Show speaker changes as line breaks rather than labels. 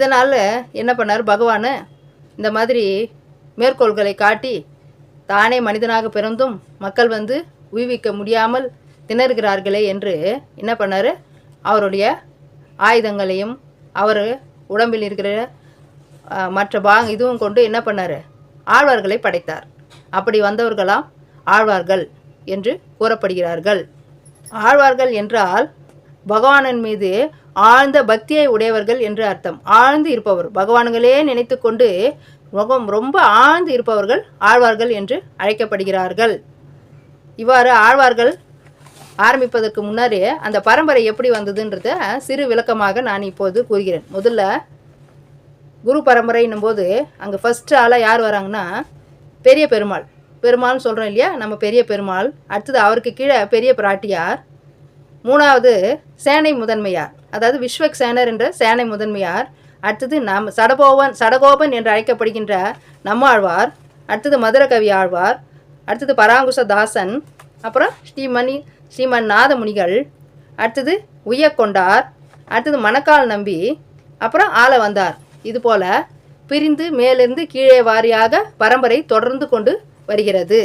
இதனால் என்ன பண்ணார்? பகவான் இந்த மாதிரி மேற்கோள்களை காட்டி தானே மனிதனாக பிறந்தும் மக்கள் வந்து உய்விக்க முடியாமல் திணறுகிறார்களே என்று என்ன பண்ணார்? அவருடைய ஆயுதங்களையும் அவர் உடம்பில் இருக்கிற மற்ற பாங் இதுவும் கொண்டு என்ன பண்ணார்? ஆழ்வார்களை படைத்தார். அப்படி வந்தவர்களாம் ஆழ்வார்கள் என்று கூறப்படுகிறார்கள். ஆழ்வார்கள் என்றால் பகவானின் மீது ஆழ்ந்த பக்தியை உடையவர்கள் என்று அர்த்தம். ஆழ்ந்து இருப்பவர். பகவான்களே நினைத்து கொண்டு ரொம்ப ரொம்ப ஆழ்ந்து இருப்பவர்கள் ஆழ்வார்கள் என்று அழைக்கப்படுகிறார்கள். இவ்வாறு ஆழ்வார்கள் ஆரம்பிப்பதற்கு முன்னரே அந்த பரம்பரை எப்படி வந்ததுன்றத சிறு விளக்கமாக நான் இப்போது கூறுகிறேன். முதல்ல குரு பரம்பரைன்னும் போது அங்கே ஃபஸ்ட்டு ஆளாக யார் வராங்கன்னா பெரிய பெருமாள். பெருமாள்னு சொல்கிறோம் இல்லையா? நம்ம பெரிய பெருமாள். அடுத்தது அவருக்கு கீழே பெரிய பிராட்டியார். மூணாவது சேனை முதன்மையார். அதாவது விஸ்வக் சேனர் என்ற சேனை முதன்மையார். அடுத்தது நம் சடகோபன் சடகோபன் என்று அழைக்கப்படுகின்ற நம்மாழ்வார். அடுத்தது மதுரகவி ஆழ்வார். அடுத்தது பராங்குச தாசன் அப்புறம் ஸ்ரீமணி ஸ்ரீமன் நாதமுனிகள் அடுத்தது உய்யக்கொண்டார் அடுத்தது மணக்கால் நம்பி. அப்புறம் ஆள வந்தார் இது போல பிரிந்து மேலிருந்து கீழே வாரியாக பரம்பரை தொடர்ந்து கொண்டு வருகிறது.